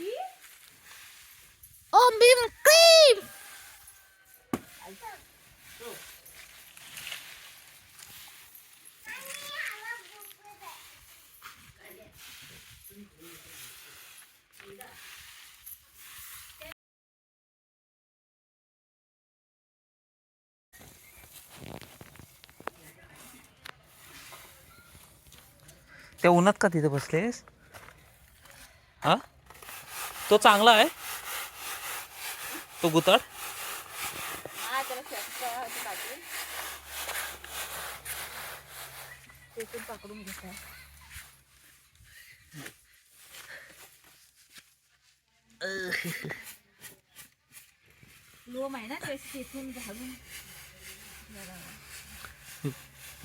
Oh, की ओम Cream! त्या उन्हात का तिथे बसलेस हा तो चांगला आहे. तो गुताड. हा त्याला शेपटा असं काढून पकडून घेतला लोम आहे ना तेथून घालून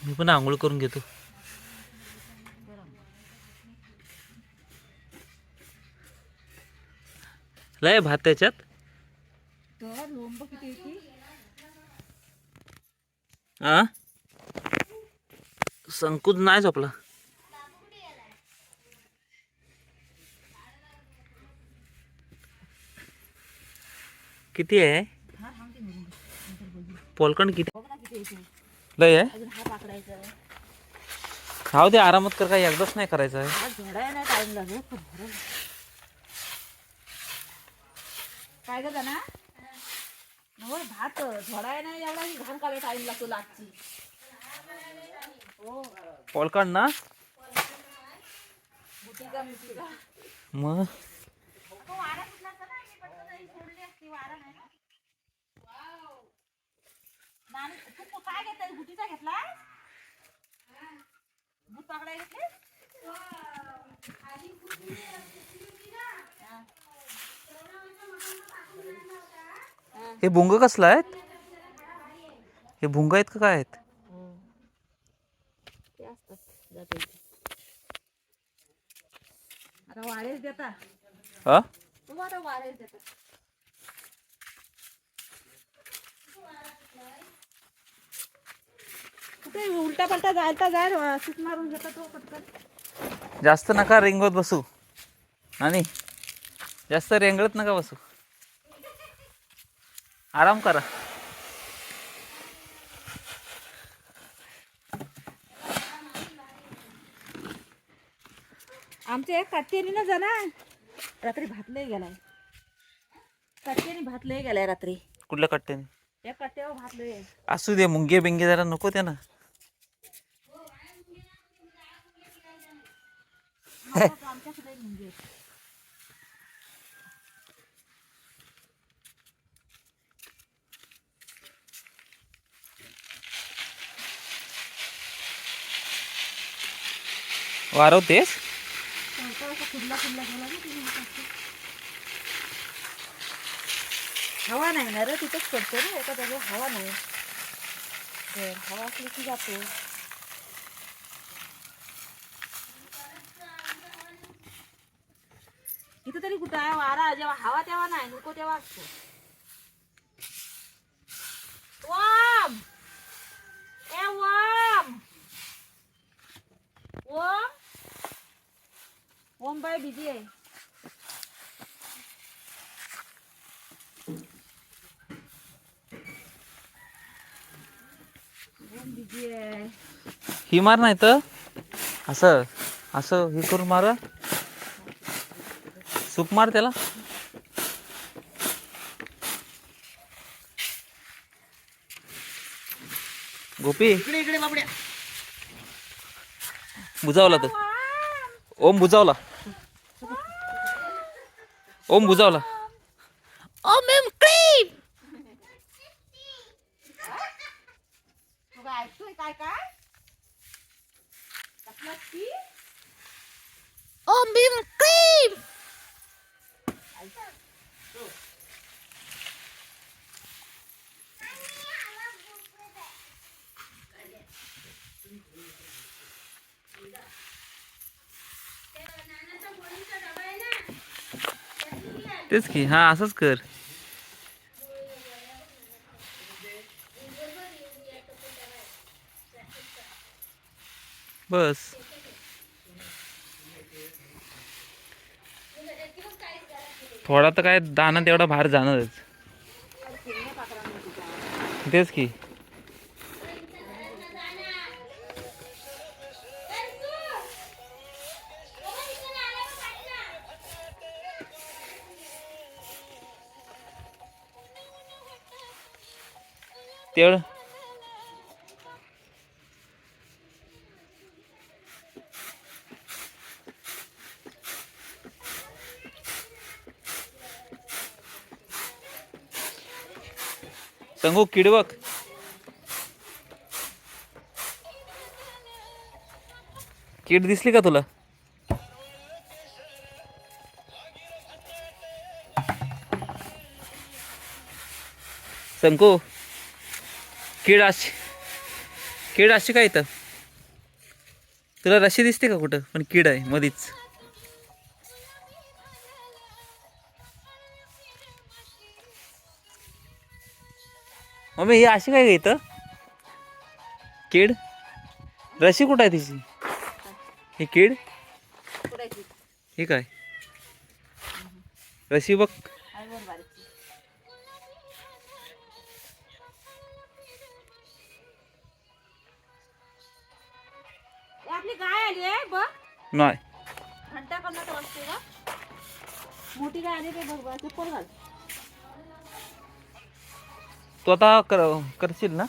मी पण आंघोळ करून घेतो. लय भात त्याच्यात? हा संकुच नाही झोपला. किती आहे? पोलकण किती? लय आहे? हा राहू दे आरामात कर काय एकदाच नाही करायचं आहे हा झोडाय नाही टाइम लागेल पण भरल काय ग ना होय भात झोडाय नाही एवढा की घाण काढायला टाइम लागतो लाटची. हो. ना मग तो वारा कुठला असता ना. मी पटकन आई सोडली असती वारा नाही ना नानी तू तू काय घेतला गुटीचा घेतला भूत पाकडाय घेतले हे भुंग कसलं आहेत? हे भुंग आहेत का काय आहेत? हा? उलटा पलटा जायचा जाय सूट मारून घेता तो पटकन. जास्त नका रेंगवत बसू. आणि जास्त रेंगळत नका बसू. आराम करा. आमच्या एक काट्याने ना. जाना रात्री भात लय गेलाय. काट्याने भात लय गेलाय रात्री. कुठल्या कट्ट्याने? या कट्ट्यावर भात लय आहे. असू दे मुंगे बिंगे जरा नको ते ना आमच्या- वारवतेस? हवा नाही ना रे तिथंच पडतो ना एका जागेवर हवा नाही. तर हवा असली की जातो. इथं तरी कुठं आहे? वारा जेव्हा हवा तेव्हा नाही नको तेव्हा असतो. वाम ए वाम वाम ओम बाय बिझी आहे ओम बिझी आहे ही मार नाही तर? असं असं हे करून मार. सूप मार त्याला. गोपी. इकडे इकडे बाबड्या. बुजावला तर. ओम बुजावला. ओम बुजावला ओम भीम क्रीम तू काय ऐकतोय काय काय कसलास की ओम भीम क्रीम तेच की हा असंच कर. बस. थोडा तर काय दाना तेवढा बाहेर जाणारच. तेच की. तेळ. सांगू किड बघ किड दिसली का तुला? संकू किड अशी किड अशी काय इथं? तुला रशी दिसते का कुठं? पण किड आहे मधीच. मम्मी ही अशी काय इथं? कीड? रशी कुठं आहे तिची? ही कीड? ही काय? रशी बघ. आपली गाय आली आहे बघ. नाही. घंटा वाजते का मोठी गाय आली ते बघ बघ चप्पल घाल. तू आता कर करशील ना?